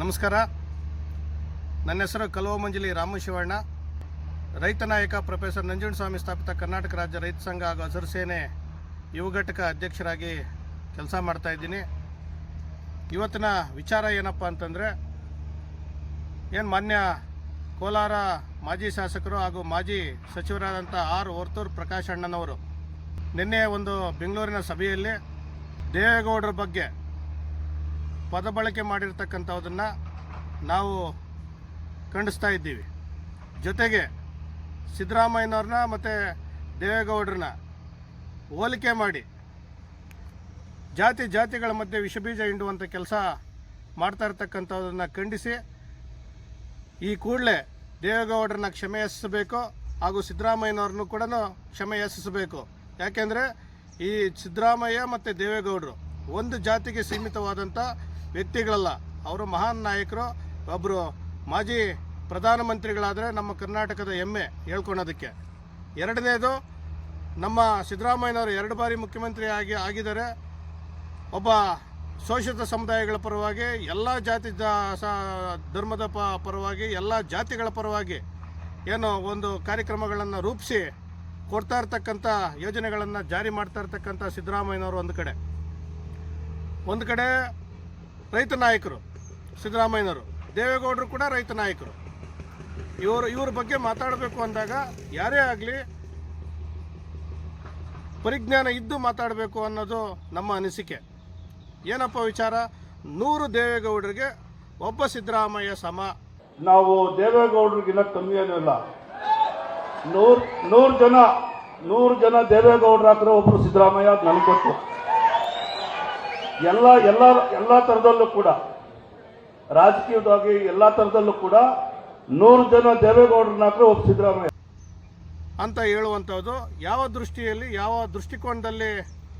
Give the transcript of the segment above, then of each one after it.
ನಮಸ್ಕಾರ. ನನ್ನ ಹೆಸರು ಕಲುವ ಮಂಜಲಿ ರಾಮಶಿವಣ್ಣ. ರೈತ ನಾಯಕ ಪ್ರೊಫೆಸರ್ ನಂಜುಂಡಸ್ವಾಮಿ ಸ್ಥಾಪಿತ ಕರ್ನಾಟಕ ರಾಜ್ಯ ರೈತ ಸಂಘ ಹಾಗೂ ಹಸಿರು ಸೇನೆ ಯುವ ಘಟಕ ಅಧ್ಯಕ್ಷರಾಗಿ ಕೆಲಸ ಮಾಡ್ತಾಯಿದ್ದೀನಿ ಇವತ್ತಿನ ವಿಚಾರ ಏನಪ್ಪ ಅಂತಂದರೆ, ಏನು ಮಾನ್ಯ ಕೋಲಾರ ಮಾಜಿ ಶಾಸಕರು ಹಾಗೂ ಮಾಜಿ ಸಚಿವರಾದಂಥ ಆರ್ ವರ್ತೂರ್ ಪ್ರಕಾಶ್ ಅಣ್ಣನವರು ನಿನ್ನೆ ಒಂದು ಬೆಂಗಳೂರಿನ ಸಭೆಯಲ್ಲಿ ದೇವೇಗೌಡರ ಬಗ್ಗೆ ಪದ ಬಳಕೆ ಮಾಡಿರ್ತಕ್ಕಂಥವುದನ್ನು ನಾವು ಖಂಡಿಸ್ತಾ ಇದ್ದೀವಿ. ಜೊತೆಗೆ ಸಿದ್ದರಾಮಯ್ಯನವ್ರನ್ನ ಮತ್ತು ದೇವೇಗೌಡರನ್ನ ಹೋಲಿಕೆ ಮಾಡಿ. ಜಾತಿ ಜಾತಿಗಳ ಮಧ್ಯೆ ವಿಷಬೀಜ ಹಿಂಡುವಂಥ ಕೆಲಸ ಮಾಡ್ತಾ ಇರ್ತಕ್ಕಂಥದ್ದನ್ನು ಖಂಡಿಸಿ ಈ ಕೂಡಲೇ ದೇವೇಗೌಡರನ್ನ ಕ್ಷಮೆ ಯಾಚಿಸಬೇಕು ಹಾಗೂ ಸಿದ್ದರಾಮಯ್ಯನವ್ರನ್ನು ಕೂಡ ಕ್ಷಮೆ ಯಾಚಿಸಬೇಕು ಯಾಕೆಂದರೆ ಈ ಸಿದ್ದರಾಮಯ್ಯ ಮತ್ತು ದೇವೇಗೌಡರು ಒಂದು ಜಾತಿಗೆ ಸೀಮಿತವಾದಂಥ ವ್ಯಕ್ತಿಗಳಲ್ಲ, ಅವರು ಮಹಾನ್ ನಾಯಕರು ಒಬ್ಬರು ಮಾಜಿ ಪ್ರಧಾನಮಂತ್ರಿಗಳಾದರೆ ನಮ್ಮ ಕರ್ನಾಟಕದ ಹೆಮ್ಮೆ ಹೇಳ್ಕೊಳೋದಕ್ಕೆ ಎರಡನೇದು, ನಮ್ಮ ಸಿದ್ದರಾಮಯ್ಯನವರು ಎರಡು ಬಾರಿ ಮುಖ್ಯಮಂತ್ರಿ ಆಗಿ ಆಗಿದ್ದಾರೆ. ಒಬ್ಬ ಶೋಷಿತ ಸಮುದಾಯಗಳ ಪರವಾಗಿ, ಎಲ್ಲ ಜಾತಿ ಧರ್ಮದ ಪರವಾಗಿ, ಎಲ್ಲ ಜಾತಿಗಳ ಪರವಾಗಿ ಏನು ಒಂದು ಕಾರ್ಯಕ್ರಮಗಳನ್ನು ರೂಪಿಸಿ ಕೊಡ್ತಾ ಇರ್ತಕ್ಕಂಥ ಯೋಜನೆಗಳನ್ನು ಜಾರಿ ಮಾಡ್ತಾ ಇರ್ತಕ್ಕಂಥ ಸಿದ್ದರಾಮಯ್ಯನವರು ಒಂದು ಕಡೆ. ಒಂದು ಕಡೆ ರೈತ ನಾಯಕರು, ಸಿದ್ದರಾಮಯ್ಯನವರು, ದೇವೇಗೌಡರು ಕೂಡ ರೈತ ನಾಯಕರು. ಇವರು, ಇವ್ರ ಬಗ್ಗೆ ಮಾತಾಡಬೇಕು ಅಂದಾಗ ಯಾರೇ ಆಗಲಿ ಪರಿಜ್ಞಾನ ಇದ್ದು ಮಾತಾಡಬೇಕು ಅನ್ನೋದು ನಮ್ಮ ಅನಿಸಿಕೆ. ಏನಪ್ಪ ವಿಚಾರ? ನೂರು ದೇವೇಗೌಡರಿಗೆ ಒಬ್ಬ ಸಿದ್ದರಾಮಯ್ಯ ಸಮ. ನಾವು ದೇವೇಗೌಡರಿಗಿನ್ನ ಕಮ್ಮಿ ಏನೂ ಇಲ್ಲ. ನೂರು ನೂರು ಜನ ನೂರು ಜನ ದೇವೇಗೌಡರು ಹಾಕಿದ್ರೆ ಒಬ್ರು ಸಿದ್ದರಾಮಯ್ಯ ನನಗೆ ಎಲ್ಲ ಎಲ್ಲ ಎಲ್ಲ ಥರದಲ್ಲೂ ಕೂಡ ರಾಜಕೀಯವಾಗಿ ಎಲ್ಲ ಥರದಲ್ಲೂ ಕೂಡ ನೂರು ಜನ ದೇವೇಗೌಡರನ್ನ ಹಾಕಿದ್ರೆ ಒಬ್ಬ ಸಿದ್ದರಾಮಯ್ಯ. ಅಂತ ಹೇಳುವಂಥದ್ದು ಯಾವ ದೃಷ್ಟಿಯಲ್ಲಿ ಯಾವ ದೃಷ್ಟಿಕೋನದಲ್ಲಿ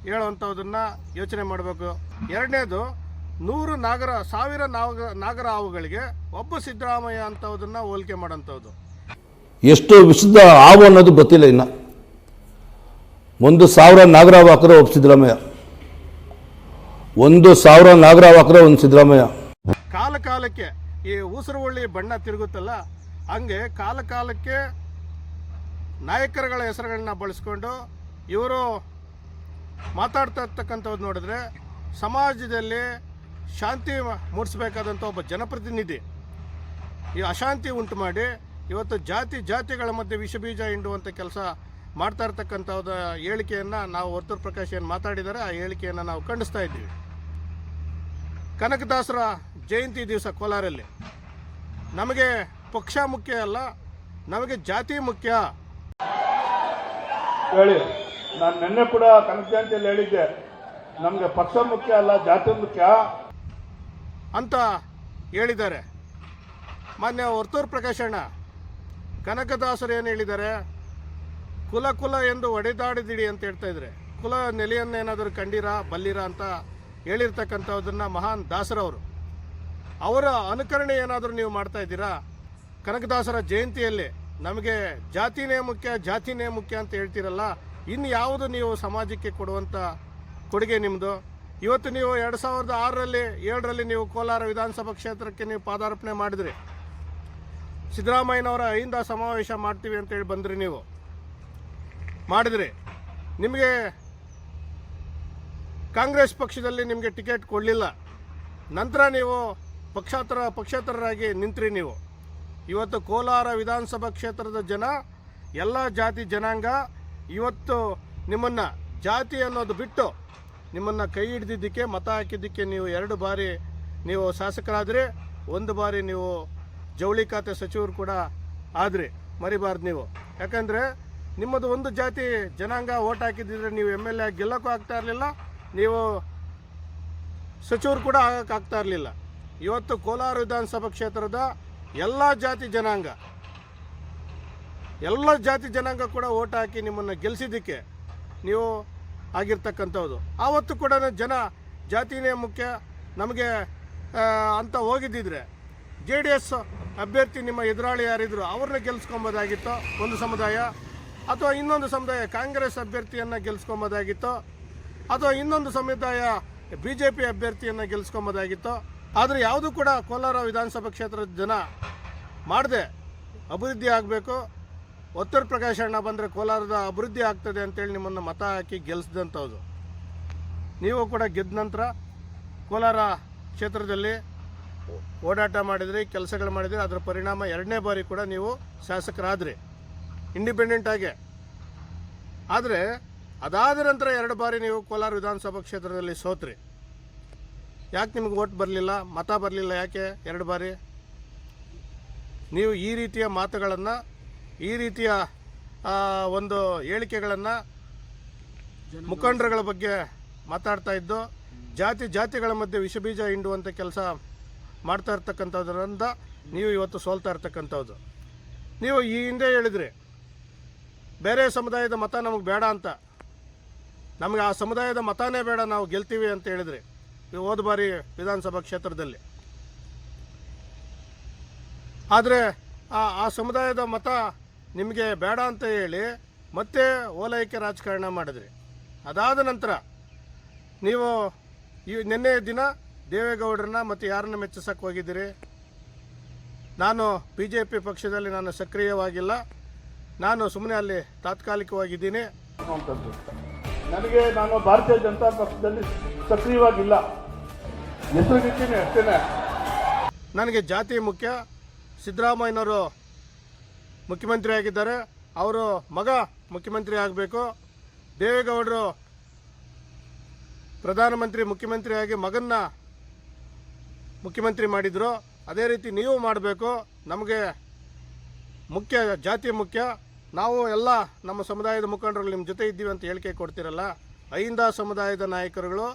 ಹೇಳುವಂಥದ್ದನ್ನು ಯೋಚನೆ ಮಾಡಬೇಕು. ಎರಡನೇದು ನೂರು ನಾಗರ ಸಾವಿರ ನಾಗ ನಾಗರ ಹಾವುಗಳಿಗೆ ಒಬ್ಬ ಸಿದ್ದರಾಮಯ್ಯ ಅಂಥವುದನ್ನು ಹೋಲಿಕೆ ಮಾಡೋಂಥದ್ದು. ಎಷ್ಟು ವಿಶುದ್ಧ ಹಾವು ಅನ್ನೋದು ಗೊತ್ತಿಲ್ಲ ಇನ್ನು. ಒಂದು ಸಾವಿರ ನಾಗರಾವ್ ಹಾಕಿದ್ರೆ ಒಬ್ಬ ಸಿದ್ದರಾಮಯ್ಯ. ಒಂದು ಸಾವಿರ ನಾಗರಾವ್ ಹಾಕಿದ್ರೆ ಒಂದು ಸಿದ್ದರಾಮಯ್ಯ. ಕಾಲ ಕಾಲಕ್ಕೆ ಈ ಉಸಿರುವಳ್ಳಿ ಬಣ್ಣ ತಿರುಗುತ್ತಲ್ಲ, ಹಂಗೆ ಕಾಲ ಕಾಲಕ್ಕೆ ನಾಯಕರುಗಳ ಹೆಸರುಗಳನ್ನ ಬಳಸ್ಕೊಂಡು ಇವರು ಮಾತಾಡ್ತಾ ಇರ್ತಕ್ಕಂಥವ್ರು ನೋಡಿದ್ರೆ ಸಮಾಜದಲ್ಲಿ ಶಾಂತಿ ಮೂಡಿಸಬೇಕಾದಂಥ ಒಬ್ಬ ಜನಪ್ರತಿನಿಧಿ. ಈ ಅಶಾಂತಿ ಉಂಟು ಮಾಡಿ ಇವತ್ತು ಜಾತಿ ಜಾತಿಗಳ ಮಧ್ಯೆ ವಿಷಬೀಜ ಹಿಂಡುವಂಥ ಕೆಲಸ ಮಾಡ್ತಾ ಇರ್ತಕ್ಕಂಥ ಹೇಳಿಕೆಯನ್ನು ನಾವು ವರ್ತೂರ್ ಪ್ರಕಾಶ್ ಏನು ಮಾತಾಡಿದ್ದಾರೆ ಆ ಹೇಳಿಕೆಯನ್ನು ನಾವು ಖಂಡಿಸ್ತಾ ಇದ್ದೀವಿ. ಕನಕದಾಸರ ಜಯಂತಿ ದಿವಸ ಕೋಲಾರಲ್ಲಿ. ನಮಗೆ ಪಕ್ಷ ಮುಖ್ಯ ಅಲ್ಲ ನಮಗೆ ಜಾತಿ ಮುಖ್ಯ. ಹೇಳಿ ನಾನು ನಿನ್ನೆ ಕೂಡ ಕನಕ ಜಯಂತಿಯಲ್ಲಿ ಹೇಳಿದ್ದೆ ನಮಗೆ ಪಕ್ಷ ಮುಖ್ಯ ಅಲ್ಲ ಜಾತಿ ಮುಖ್ಯ? ಅಂತ ಹೇಳಿದ್ದಾರೆ. ಮಾನ್ಯ ವರ್ತೂರ್ ಪ್ರಕಾಶಣ್ಣ ಕನಕದಾಸರು ಏನು ಹೇಳಿದ್ದಾರೆ? ಕುಲ ಕುಲ ಎಂದು ಒಡೆದಾಡಿದಿಡಿ ಅಂತ ಹೇಳ್ತಾ ಇದ್ರೆ, ಕುಲ ನೆಲೆಯನ್ನೇನಾದರೂ ಕಂಡಿರ, ಬಲ್ಲಿರ ಅಂತ ಹೇಳಿರ್ತಕ್ಕಂಥದ್ದನ್ನು ಮಹಾನ್ ದಾಸರವರು. ಅವರ ಅನುಕರಣೆ ಏನಾದರೂ ನೀವು ಮಾಡ್ತಾ ಇದ್ದೀರಾ? ಕನಕದಾಸರ ಜಯಂತಿಯಲ್ಲಿ ನಮಗೆ ಜಾತಿನೇ ಮುಖ್ಯ ಜಾತಿನೇ ಮುಖ್ಯ ಅಂತ ಹೇಳ್ತೀರಲ್ಲ ಇನ್ನು ಯಾವುದು ನೀವು ಸಮಾಜಕ್ಕೆ ಕೊಡುವಂಥ ಕೊಡುಗೆ ನಿಮ್ಮದು ಇವತ್ತು ನೀವು ಎರಡು ಸಾವಿರದ ಆರರಲ್ಲಿ, ಏಳರಲ್ಲಿ ನೀವು ಕೋಲಾರ ವಿಧಾನಸಭಾ ಕ್ಷೇತ್ರಕ್ಕೆ ನೀವು ಪಾದಾರ್ಪಣೆ ಮಾಡಿದ್ರಿ. ಸಿದ್ದರಾಮಯ್ಯನವರ ಐಂದ ಸಮಾವೇಶ ಮಾಡ್ತೀವಿ ಅಂತೇಳಿ ಬಂದ್ರಿ ನೀವು. ಮಾಡಿದ್ರಿ ನಿಮಗೆ ಕಾಂಗ್ರೆಸ್ ಪಕ್ಷದಲ್ಲಿ ನಿಮಗೆ ಟಿಕೆಟ್ ಕೊಡಲಿಲ್ಲ. ನಂತರ ನೀವು ಪಕ್ಷಾತರ ಪಕ್ಷೇತರರಾಗಿ ನಿಂತ್ರಿ ನೀವು. ಇವತ್ತು ಕೋಲಾರ ವಿಧಾನಸಭಾ ಕ್ಷೇತ್ರದ ಜನ, ಎಲ್ಲ ಜಾತಿ ಜನಾಂಗ, ಇವತ್ತು ನಿಮ್ಮನ್ನು ಜಾತಿ ಅನ್ನೋದು ಬಿಟ್ಟು ನಿಮ್ಮನ್ನು ಕೈ ಹಿಡಿದಿದ್ದಕ್ಕೆ, ಮತ ಹಾಕಿದ್ದಕ್ಕೆ ನೀವು ಎರಡು ಬಾರಿ ನೀವು ಶಾಸಕರಾದ್ರಿ, ಒಂದು ಬಾರಿ ನೀವು ಜವಳಿ ಖಾತೆ ಸಚಿವರು ಕೂಡ ಆದ್ರಿ, ಮರಿಬಾರ್ದು ನೀವು. ಯಾಕಂದರೆ ನಿಮ್ಮದು ಒಂದು ಜಾತಿ ಜನಾಂಗ ಓಟ್ ಹಾಕಿದ್ದಿದ್ರೆ ನೀವು ಎಂ ಎಲ್ ಎ ಗೆಲ್ಲಕ್ಕೂ ಆಗ್ತಾ ಇರಲಿಲ್ಲ, ನೀವು ಸಚಿವರು ಕೂಡ ಆಗಕ್ಕಾಗ್ತಾ ಇರಲಿಲ್ಲ. ಇವತ್ತು ಕೋಲಾರ ವಿಧಾನಸಭಾ ಕ್ಷೇತ್ರದ ಎಲ್ಲ ಜಾತಿ ಜನಾಂಗ, ಎಲ್ಲ ಜಾತಿ ಜನಾಂಗ ಕೂಡ ಓಟ್ ಹಾಕಿ ನಿಮ್ಮನ್ನು ಗೆಲ್ಲಿಸಿದ್ದಕ್ಕೆ ನೀವು ಆಗಿರ್ತಕ್ಕಂಥದ್ದು ಆವತ್ತು ಕೂಡ ಜನ ಜಾತಿನೇ ಮುಖ್ಯ. ನಮಗೆ ಅಂತ ಹೋಗಿದ್ದಿದ್ರೆ ಜೆ ಡಿ ಎಸ್ ಅಭ್ಯರ್ಥಿ ನಿಮ್ಮ ಎದುರಾಳಿ ಯಾರಿದ್ರು ಅವ್ರನ್ನ ಗೆಲ್ಸ್ಕೊಬೋದಾಗಿತ್ತು. ಒಂದು ಸಮುದಾಯ ಅಥವಾ ಇನ್ನೊಂದು ಸಮುದಾಯ ಕಾಂಗ್ರೆಸ್ ಅಭ್ಯರ್ಥಿಯನ್ನು ಗೆಲ್ಸ್ಕೊಂಬೋದಾಗಿತ್ತು ಅಥವಾ ಇನ್ನೊಂದು ಸಮುದಾಯ ಬಿ ಜೆ ಪಿ ಅಭ್ಯರ್ಥಿಯನ್ನು ಗೆಲ್ಸ್ಕೊಂಬೋದಾಗಿತ್ತೋ ಆದರೆ ಯಾವುದೂ ಕೂಡ ಕೋಲಾರ ವಿಧಾನಸಭಾ ಕ್ಷೇತ್ರದ ಜನ ಮಾಡದೆ ಅಭಿವೃದ್ಧಿ ಆಗಬೇಕು. ಉತ್ತರ ಪ್ರಕಾಶ ಅಣ್ಣ ಬಂದರೆ ಕೋಲಾರದ ಅಭಿವೃದ್ಧಿ ಆಗ್ತದೆ ಅಂತೇಳಿ ನಿಮ್ಮನ್ನು ಮತ ಹಾಕಿ ಗೆಲ್ಲಿಸಿದಂಥದ್ದು ನೀವು ಕೂಡ ಗೆದ್ದ ನಂತರ ಕೋಲಾರ ಕ್ಷೇತ್ರದಲ್ಲಿ ಓಡಾಟ ಮಾಡಿದ್ರಿ, ಕೆಲಸಗಳು ಮಾಡಿದ್ರಿ ಅದರ ಪರಿಣಾಮ ಎರಡನೇ ಬಾರಿ ಕೂಡ ನೀವು ಶಾಸಕರಾದ್ರಿ. ಇಂಡಿಪೆಂಡೆಂಟ್ ಆಗಿ. ಆದರೆ, ಅದಾದ ನಂತರ ಎರಡು ಬಾರಿ ನೀವು ಕೋಲಾರ ವಿಧಾನಸಭಾ ಕ್ಷೇತ್ರದಲ್ಲಿ ಸೋತ್ರಿ. ಯಾಕೆ ನಿಮ್ಗೆ ಓಟ್ ಬರಲಿಲ್ಲ? ಮತ ಬರಲಿಲ್ಲ ಯಾಕೆ ಎರಡು ಬಾರಿ? ನೀವು ಈ ರೀತಿಯ ಮಾತುಗಳನ್ನು, ಈ ರೀತಿಯ ಒಂದು ಹೇಳಿಕೆಗಳನ್ನು ಮುಖಂಡರುಗಳ ಬಗ್ಗೆ ಮಾತಾಡ್ತಾ ಇದ್ದು, ಜಾತಿ ಜಾತಿಗಳ ಮಧ್ಯೆ ವಿಷಬೀಜ ಹಿಂಡುವಂಥ ಕೆಲಸ ಮಾಡ್ತಾ ಇರ್ತಕ್ಕಂಥದ್ರಿಂದ ನೀವು ಇವತ್ತು ಸೋಲ್ತಾ ಇರ್ತಕ್ಕಂಥದ್ದು ನೀವು ಈ ಹಿಂದೆ ಹೇಳಿದ್ರಿ ಬೇರೆ ಸಮುದಾಯದ ಮತ ನಮಗೆ ಬೇಡ ಅಂತ. ನಮಗೆ ಆ ಸಮುದಾಯದ ಮತನೇ ಬೇಡ ನಾವು ಗೆಲ್ತೀವಿ ಅಂತ ಹೇಳಿದ್ರಿ ಹೋದ ಬಾರಿ ವಿಧಾನಸಭಾ ಕ್ಷೇತ್ರದಲ್ಲಿ. ಆದರೆ ಆ ಆ ಸಮುದಾಯದ ಮತ ನಿಮಗೆ ಬೇಡ ಅಂತ ಹೇಳಿ ಮತ್ತೆ ಓಲೈಕೆ ರಾಜಕಾರಣ ಮಾಡಿದ್ರಿ. ಅದಾದ ನಂತರ ನೀವು ಈ ನಿನ್ನೆ ದಿನ ದೇವೇಗೌಡರನ್ನ ಮತ್ತು ಯಾರನ್ನ ಮೆಚ್ಚಿಸಕ್ಕೆ ಹೋಗಿದ್ದೀರಿ? ನಾನು ಬಿ ಜೆ ಪಿ ಪಕ್ಷದಲ್ಲಿ ನಾನು ಸಕ್ರಿಯವಾಗಿಲ್ಲ. ನಾನು ಸುಮ್ಮನೆ ಅಲ್ಲಿ ತಾತ್ಕಾಲಿಕವಾಗಿದ್ದೀನಿ. ನನಗೆ ನಾನು ಭಾರತೀಯ ಜನತಾ ಪಕ್ಷದಲ್ಲಿ ಸಕ್ರಿಯವಾಗಿಲ್ಲ. ಹೆಸರಿಗಿದ್ದೀನಿ ಅಷ್ಟೇ ನನಗೆ ಜಾತಿ ಮುಖ್ಯ. ಸಿದ್ದರಾಮಯ್ಯನವರು ಮುಖ್ಯಮಂತ್ರಿ ಆಗಿದ್ದಾರೆ. ಅವರು ಮಗ ಮುಖ್ಯಮಂತ್ರಿ ಆಗಬೇಕು. ದೇವೇಗೌಡರು ಪ್ರಧಾನಮಂತ್ರಿ ಮುಖ್ಯಮಂತ್ರಿಯಾಗಿ ಮಗನ್ನ ಮುಖ್ಯಮಂತ್ರಿ ಮಾಡಿದರು. ಅದೇ ರೀತಿ ನೀವು ಮಾಡಬೇಕು. ನಮಗೆ ಮುಖ್ಯ ಜಾತಿ ಮುಖ್ಯ. ನಾವು ಎಲ್ಲ ನಮ್ಮ ಸಮುದಾಯದ ಮುಖಂಡರುಗಳು ನಿಮ್ಮ ಜೊತೆ ಇದ್ದೀವಿ ಅಂತ ಹೇಳಿಕೆ ಕೊಡ್ತಿರಲ್ಲ, ಅಹಿಂದ ಸಮುದಾಯದ ನಾಯಕರುಗಳು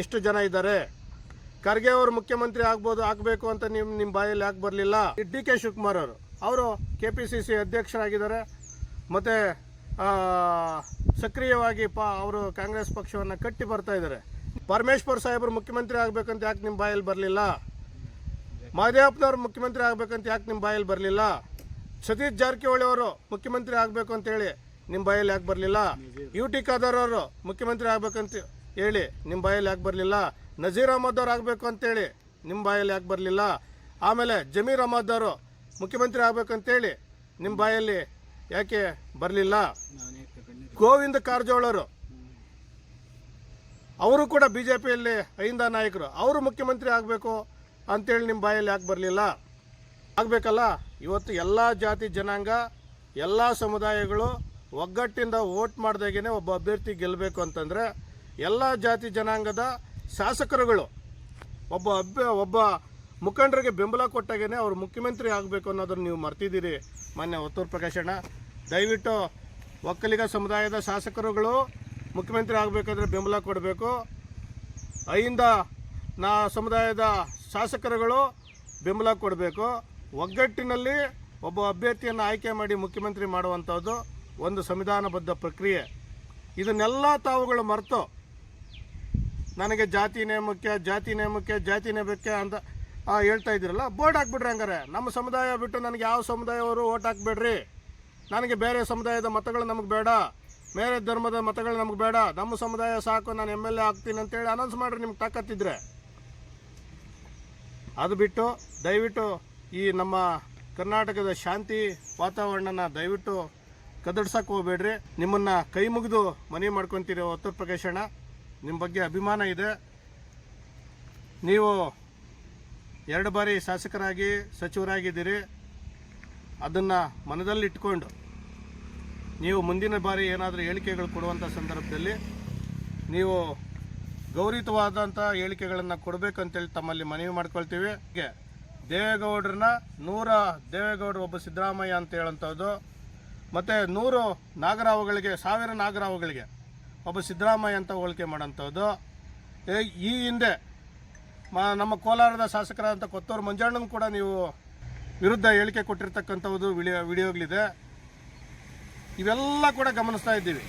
ಎಷ್ಟು ಜನ ಇದ್ದಾರೆ? ಖರ್ಗೆ ಅವರು ಮುಖ್ಯಮಂತ್ರಿ ಆಗ್ಬೋದು, ಆಗಬೇಕು ಅಂತ ನಿಮ್ಮ ನಿಮ್ಮ ಬಾಯಲ್ಲಿ ಯಾಕೆ ಬರಲಿಲ್ಲ? ಡಿ ಕೆ ಶಿವಕುಮಾರ್ ಅವರು ಅವರು ಕೆ ಪಿ ಸಿ ಸಿ ಅಧ್ಯಕ್ಷರಾಗಿದ್ದಾರೆ. ಮತ್ತು ಸಕ್ರಿಯವಾಗಿ ಪಾ ಅವರು ಕಾಂಗ್ರೆಸ್ ಪಕ್ಷವನ್ನು ಕಟ್ಟಿ ಬರ್ತಾ ಇದ್ದಾರೆ. ಪರಮೇಶ್ವರ್ ಸಾಹೇಬರು ಮುಖ್ಯಮಂತ್ರಿ ಆಗಬೇಕಂತ ಯಾಕೆ ನಿಮ್ಮ ಬಾಯಲ್ಲಿ ಬರಲಿಲ್ಲ? ಮಹದೇವಪ್ಪನವ್ರು ಮುಖ್ಯಮಂತ್ರಿ ಆಗಬೇಕಂತ ಯಾಕೆ ನಿಮ್ಮ ಬಾಯಲ್ಲಿ ಬರಲಿಲ್ಲ? ಸತೀಶ್ ಜಾರಕಿಹೊಳಿ ಅವರು ಮುಖ್ಯಮಂತ್ರಿ ಆಗಬೇಕು ಅಂತೇಳಿ ನಿಮ್ಮ ಬಾಯಲ್ಲಿ ಯಾಕೆ ಬರಲಿಲ್ಲ? ಯು ಟಿ ಖಾದರ್ ಅವರು ಮುಖ್ಯಮಂತ್ರಿ ಆಗಬೇಕಂತ ಹೇಳಿ ನಿಮ್ಮ ಬಾಯಲ್ಲಿ ಯಾಕೆ ಬರಲಿಲ್ಲ? ನಜೀರ್ ಅಹಮದ್ ಅವ್ರು ಆಗಬೇಕು ಅಂತೇಳಿ ನಿಮ್ಮ ಬಾಯಲ್ಲಿ ಯಾಕೆ ಬರಲಿಲ್ಲ? ಆಮೇಲೆ ಜಮೀರ್ ಅಹಮದ್ ಅವರು ಮುಖ್ಯಮಂತ್ರಿ ಆಗಬೇಕಂತೇಳಿ ನಿಮ್ಮ ಬಾಯಲ್ಲಿ ಯಾಕೆ ಬರಲಿಲ್ಲ? ಗೋವಿಂದ ಕಾರಜೋಳರು ಅವರು. ಕೂಡ ಬಿ ಜೆ ಪಿಯಲ್ಲಿ ಅಹಿಂದ ನಾಯಕರು. ಅವರು ಮುಖ್ಯಮಂತ್ರಿ ಆಗಬೇಕು ಅಂತೇಳಿ ನಿಮ್ಮ ಬಾಯಲ್ಲಿ ಯಾಕೆ ಬರಲಿಲ್ಲ? ಆಗಬೇಕಲ್ಲ? ಇವತ್ತು ಎಲ್ಲ ಜಾತಿ ಜನಾಂಗ, ಎಲ್ಲ ಸಮುದಾಯಗಳು ಒಗ್ಗಟ್ಟಿಂದ ಓಟ್ ಮಾಡಿದಾಗೇನೆ ಒಬ್ಬ ಅಭ್ಯರ್ಥಿ ಗೆಲ್ಲಬೇಕು ಅಂತಂದರೆ ಎಲ್ಲ ಜಾತಿ ಜನಾಂಗದ ಶಾಸಕರುಗಳು, ಒಬ್ಬ ಅಭ್ಯ, ಒಬ್ಬ ಮುಖಂಡರಿಗೆ ಬೆಂಬಲ ಕೊಟ್ಟಾಗೇ ಅವರು ಮುಖ್ಯಮಂತ್ರಿ ಆಗಬೇಕು ಅನ್ನೋದನ್ನು ನೀವು ಮರ್ತಿದ್ದೀರಿ. ಮಾನ್ಯ ಒತ್ತೂರು ಪ್ರಕಾಶಣ್ಣ ದಯವಿಟ್ಟು ಒಕ್ಕಲಿಗ ಸಮುದಾಯದ ಶಾಸಕರುಗಳು ಮುಖ್ಯಮಂತ್ರಿ ಆಗಬೇಕಾದ್ರೆ ಬೆಂಬಲ ಕೊಡಬೇಕು. ಅಲ್ಲಿಂದ ನಾ ಸಮುದಾಯದ ಶಾಸಕರುಗಳು ಬೆಂಬಲ ಕೊಡಬೇಕು. ಒಗ್ಗಟ್ಟಿನಲ್ಲಿ ಒಬ್ಬ ಅಭ್ಯರ್ಥಿಯನ್ನು ಆಯ್ಕೆ ಮಾಡಿ ಮುಖ್ಯಮಂತ್ರಿ ಮಾಡುವಂಥದ್ದು ಒಂದು ಸಂವಿಧಾನಬದ್ಧ ಪ್ರಕ್ರಿಯೆ. ಇದನ್ನೆಲ್ಲ ತಾವುಗಳು ಮರೆತು ನನಗೆ ಜಾತಿ ನೇಮಕ್ಕೆ ಜಾತಿ ನೇಮಕ್ಕೆ ಜಾತಿ ನೇಮಕ್ಕೆ ಅಂತ ಹೇಳ್ತಾ ಇದ್ದೀರಲ್ಲ, ಬೋರ್ಡ್ ಹಾಕ್ಬಿಡ್ರಿ ಹಂಗಾರೆ. ನಮ್ಮ ಸಮುದಾಯ ಬಿಟ್ಟು ನನಗೆ ಯಾವ ಸಮುದಾಯವರು ಓಟ್ ಹಾಕ್ಬೇಡ್ರಿ? ನನಗೆ ಬೇರೆ ಸಮುದಾಯದ ಮತಗಳು ನಮಗೆ ಬೇಡ. ಬೇರೆ ಧರ್ಮದ ಮತಗಳು ನಮಗೆ ಬೇಡ. ನಮ್ಮ ಸಮುದಾಯ ಸಾಕು, ನಾನು ಎಂ ಎಲ್ ಎ ಆಗ್ತೀನಿ ಅಂತೇಳಿ ಅನೌನ್ಸ್ ಮಾಡ್ರಿ, ನಿಮ್ಗೆ ತಾಕತ್ತಿದ್ರೆ. ಅದು ಬಿಟ್ಟು, ದಯವಿಟ್ಟು ಈ ನಮ್ಮ ಕರ್ನಾಟಕದ ಶಾಂತಿ ವಾತಾವರಣನ ದಯವಿಟ್ಟು ಕದಡ್ಸಕ್ಕೆ ಹೋಗ್ಬೇಡ್ರಿ. ನಿಮ್ಮನ್ನು ಕೈ ಮುಗಿದು ಮನವಿ ಮಾಡ್ಕೊತೀರಿ ಉತ್ತರ ಪ್ರದೇಶ ನಿಮ್ಮ ಬಗ್ಗೆ ಅಭಿಮಾನ ಇದೆ. ನೀವು ಎರಡು ಬಾರಿ ಶಾಸಕರಾಗಿ, ಸಚಿವರಾಗಿದ್ದೀರಿ. ಅದನ್ನು ಮನದಲ್ಲಿಟ್ಕೊಂಡು ನೀವು ಮುಂದಿನ ಬಾರಿ ಏನಾದರೂ ಹೇಳಿಕೆಗಳು ಕೊಡುವಂಥ ಸಂದರ್ಭದಲ್ಲಿ ನೀವು ಗೌರವಿತವಾದಂಥ ಹೇಳಿಕೆಗಳನ್ನು ಕೊಡಬೇಕಂತೇಳಿ ತಮ್ಮಲ್ಲಿ ಮನವಿ ಮಾಡ್ಕೊಳ್ತೀವಿ. ದೇವೇಗೌಡರನ್ನ ನೂರ ದೇವೇಗೌಡರು ಒಬ್ಬ ಸಿದ್ದರಾಮಯ್ಯ ಅಂತ ಹೇಳೋಂಥದ್ದು ಮತ್ತು ನೂರು ನಾಗರಾವುಗಳಿಗೆ, ಸಾವಿರ ನಾಗರಾವುಗಳಿಗೆ ಒಬ್ಬ ಸಿದ್ದರಾಮಯ್ಯ ಅಂತ ಹೋಲಿಕೆ ಮಾಡೋಂಥದ್ದು ಈ ಹಿಂದೆ ಮ- ನಮ್ಮ ಕೋಲಾರದ ಶಾಸಕರಾದಂಥ ಕೊತ್ತೂರು ಮಂಜಣ್ಣನ ಕೂಡ ನೀವು ವಿರುದ್ಧ ಹೇಳಿಕೆ ಕೊಟ್ಟಿರ್ತಕ್ಕಂಥದ್ದು ವಿಡಿಯೋ ವಿಡಿಯೋಗಳಿದೆ. ಇವೆಲ್ಲ ಕೂಡ ಗಮನಿಸ್ತಾ ಇದ್ದೀವಿ.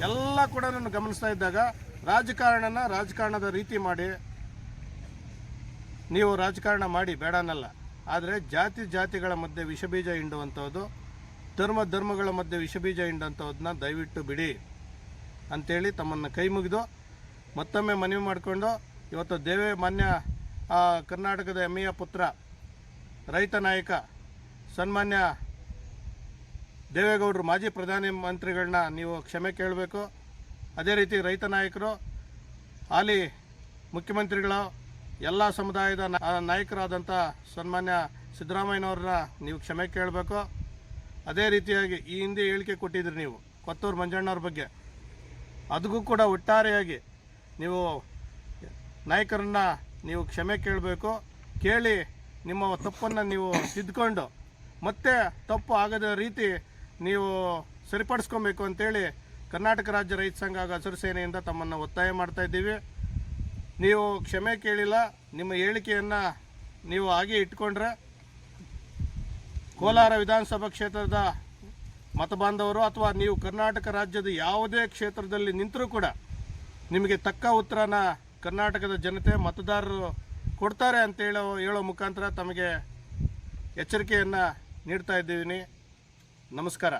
ಎಲ್ಲ ಕೂಡ ನಾನು ಗಮನಿಸ್ತಾ ಇದ್ದಾಗ ರಾಜಕಾರಣನ ರಾಜಕಾರಣದ ರೀತಿ ಮಾಡಿ ನೀವು ರಾಜಕಾರಣ ಮಾಡಿ ಬೇಡನಲ್ಲ. ಆದರೆ ಜಾತಿ ಜಾತಿಗಳ ಮಧ್ಯೆ ವಿಷಬೀಜ ಹಿಂಡುವಂಥದ್ದು, ಧರ್ಮ ಧರ್ಮಗಳ ಮಧ್ಯೆ ವಿಷಬೀಜ ಹಿಂಡುವಂಥದ್ದನ್ನ ದಯವಿಟ್ಟು ಬಿಡಿ ಅಂಥೇಳಿ ತಮ್ಮನ್ನು ಕೈ ಮುಗಿದು ಮತ್ತೊಮ್ಮೆ ಮನವಿ ಮಾಡಿಕೊಂಡು ಇವತ್ತು ದೇವೇ ಮಾನ್ಯ ಕರ್ನಾಟಕದ ಹೆಮ್ಮೆಯ ಪುತ್ರ, ರೈತ ನಾಯಕ, ಸನ್ಮಾನ್ಯ ದೇವೇಗೌಡರು ಮಾಜಿ ಪ್ರಧಾನಿ ಮಂತ್ರಿಗಳನ್ನ ನೀವು ಕ್ಷಮೆ ಕೇಳಬೇಕು. ಅದೇ ರೀತಿ ರೈತ ನಾಯಕರು, ಹಾಲಿ ಮುಖ್ಯಮಂತ್ರಿಗಳ ಎಲ್ಲ ಸಮುದಾಯದ ನಾಯಕರಾದಂಥ ಸನ್ಮಾನ್ಯ ಸಿದ್ದರಾಮಯ್ಯನವ್ರನ್ನ ನೀವು ಕ್ಷಮೆ ಕೇಳಬೇಕು. ಅದೇ ರೀತಿಯಾಗಿ ಈ ಹಿಂದೆ ಹೇಳಿಕೆ ಕೊಟ್ಟಿದ್ರಿ ನೀವು, ಕೊತ್ತೂರು ಮಂಜಣ್ಣವ್ರ ಬಗ್ಗೆ. ಅದಕ್ಕೂ ಕೂಡ ಒಟ್ಟಾರೆಯಾಗಿ ನೀವು ನಾಯಕರನ್ನ ನೀವು ಕ್ಷಮೆ ಕೇಳಬೇಕು. ಕೇಳಿ ನಿಮ್ಮ ತಪ್ಪನ್ನು ನೀವು ತಿದ್ದುಕೊಂಡು ಮತ್ತೆ ತಪ್ಪು ಆಗದ ರೀತಿ ನೀವು ಸರಿಪಡಿಸ್ಕೊಬೇಕು ಅಂತೇಳಿ ಕರ್ನಾಟಕ ರಾಜ್ಯ ರೈತ ಸಂಘ ಹಾಗೂ ಹಸಿರು ಸೇನೆಯಿಂದ ತಮ್ಮನ್ನು ಒತ್ತಾಯ ಮಾಡ್ತಾ ಇದ್ದೀವಿ. ನೀವು ಕ್ಷಮೆ ಕೇಳಿಲ್ಲ, ನಿಮ್ಮ ಹೇಳಿಕೆಯನ್ನು ನೀವು ಹಾಗೆ ಇಟ್ಕೊಂಡ್ರೆ ಕೋಲಾರ ವಿಧಾನಸಭಾ ಕ್ಷೇತ್ರದ ಮತಬಾಂಧವರು ಅಥವಾ ನೀವು ಕರ್ನಾಟಕ ರಾಜ್ಯದ ಯಾವುದೇ ಕ್ಷೇತ್ರದಲ್ಲಿ ನಿಂತರೂ ಕೂಡ ನಿಮಗೆ ತಕ್ಕ ಉತ್ತರನ ಕರ್ನಾಟಕದ ಜನತೆ, ಮತದಾರರು ಕೊಡ್ತಾರೆ ಅಂತ ಹೇಳೋ ಹೇಳೋ ಮುಖಾಂತರ ತಮಗೆ ಎಚ್ಚರಿಕೆಯನ್ನು ನೀಡ್ತಾ ಇದ್ದೀವಿ. ನಮಸ್ಕಾರ.